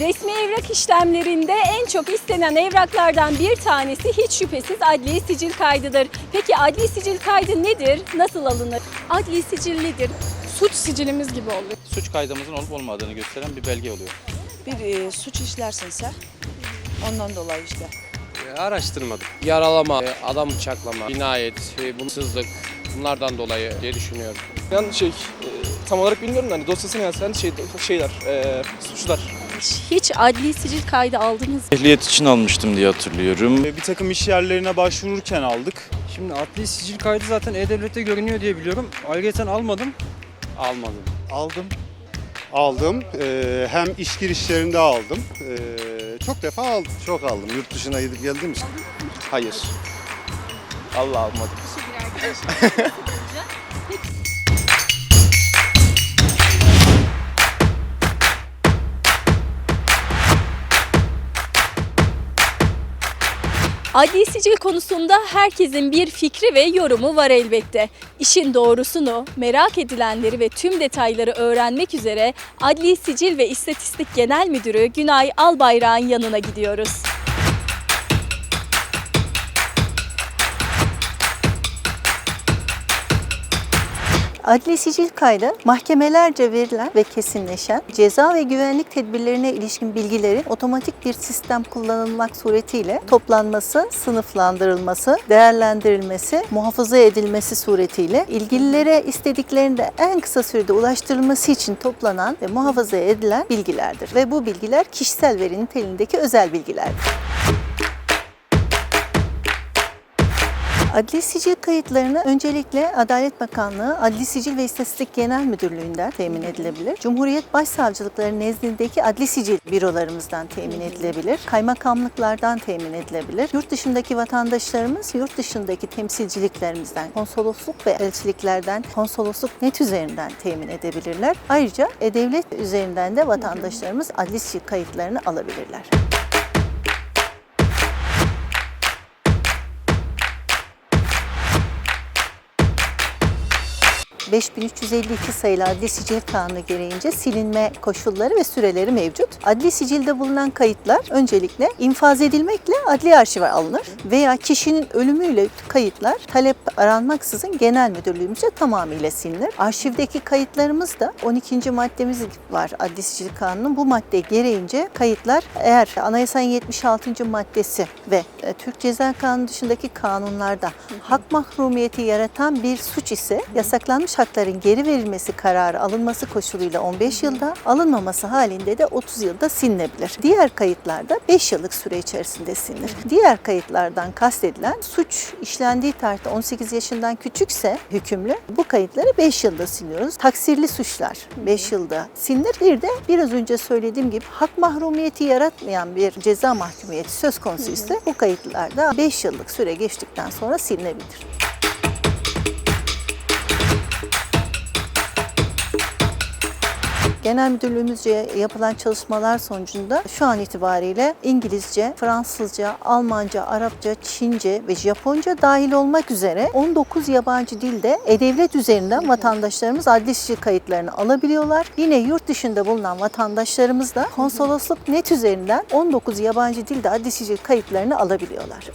Resmi evrak işlemlerinde en çok istenen evraklardan bir tanesi hiç şüphesiz adli sicil kaydıdır. Peki adli sicil kaydı nedir? Nasıl alınır? Adli sicil nedir? Suç sicilimiz gibi oluyor. suç kaydımızın olup olmadığını gösteren bir belge oluyor. bir e, suç işlersinse ondan dolayı işte. E, Araştırmadım. Yaralama, e, adam bıçaklama, cinayet, e, bunsızlık bunlardan dolayı diye düşünüyorum. Ben şey e, tam olarak bilmiyorum da hani dosyasını yazan şey şeyler e, suçlar. Hiç adli sicil kaydı aldınız mı? Ehliyet için almıştım diye hatırlıyorum. Bir takım iş yerlerine başvururken aldık. Şimdi adli sicil kaydı zaten E-Devlet'te görünüyor diye biliyorum. Ayrıca almadım. Almadım. Aldım. Aldım. Ee, hem iş girişlerinde aldım. Ee, çok defa aldım. Çok aldım. Yurt dışına gidip geldiğim için. Hayır. Allah almadım. Adli sicil konusunda herkesin bir fikri ve yorumu var elbette. İşin doğrusunu, merak edilenleri ve tüm detayları öğrenmek üzere Adli Sicil ve İstatistik Genel Müdürü Günay Albayrak'ın yanına gidiyoruz. Adli sicil kaydı mahkemelerce verilen ve kesinleşen ceza ve güvenlik tedbirlerine ilişkin bilgilerin otomatik bir sistem kullanılmak suretiyle toplanması, sınıflandırılması, değerlendirilmesi, muhafaza edilmesi suretiyle ilgililere istediklerinde en kısa sürede ulaştırılması için toplanan ve muhafaza edilen bilgilerdir. Ve bu bilgiler kişisel veri niteliğindeki özel bilgilerdir. Adli sicil kayıtlarını öncelikle Adalet Bakanlığı Adli Sicil ve İstatistik Genel Müdürlüğü'nden temin edilebilir. Cumhuriyet Başsavcılıkları nezdindeki adli sicil bürolarımızdan temin edilebilir. Kaymakamlıklardan temin edilebilir. Yurt dışındaki vatandaşlarımız yurt dışındaki temsilciliklerimizden, konsolosluk ve elçiliklerden, konsolosluk net üzerinden temin edebilirler. Ayrıca E-Devlet üzerinden de vatandaşlarımız adli sicil kayıtlarını alabilirler. 5352 sayılı Adli Sicil Kanunu gereğince silinme koşulları ve süreleri mevcut. Adli sicilde bulunan kayıtlar öncelikle infaz edilmekle adli arşive alınır veya kişinin ölümüyle kayıtlar talep aranmaksızın genel müdürlüğümüzce tamamıyla silinir. Arşivdeki kayıtlarımız da 12. maddemiz var Adli Sicil Kanunu'nun. Bu madde gereğince kayıtlar eğer anayasanın 76. maddesi ve e, Türk Ceza Kanunu dışındaki kanunlarda hak mahrumiyeti yaratan bir suç ise yasaklanmış hakların geri verilmesi kararı alınması koşuluyla 15 yılda, alınmaması halinde de 30 yılda silinebilir. Diğer kayıtlarda 5 yıllık süre içerisinde silinir. Diğer kayıtlardan kastedilen suç işlendiği tarihte 18 yaşından küçükse hükümlü bu kayıtları 5 yılda siliyoruz. Taksirli suçlar 5 yılda silinir. Bir de biraz önce söylediğim gibi hak mahrumiyeti yaratmayan bir ceza mahkumiyeti söz konusu ise bu kayıtlarda 5 yıllık süre geçtikten sonra silinebilir. Genel Müdürlüğümüzce yapılan çalışmalar sonucunda şu an itibariyle İngilizce, Fransızca, Almanca, Arapça, Çince ve Japonca dahil olmak üzere 19 yabancı dilde E-Devlet üzerinden vatandaşlarımız adli sicil kayıtlarını alabiliyorlar. Yine yurt dışında bulunan vatandaşlarımız da konsolosluk net üzerinden 19 yabancı dilde adli sicil kayıtlarını alabiliyorlar.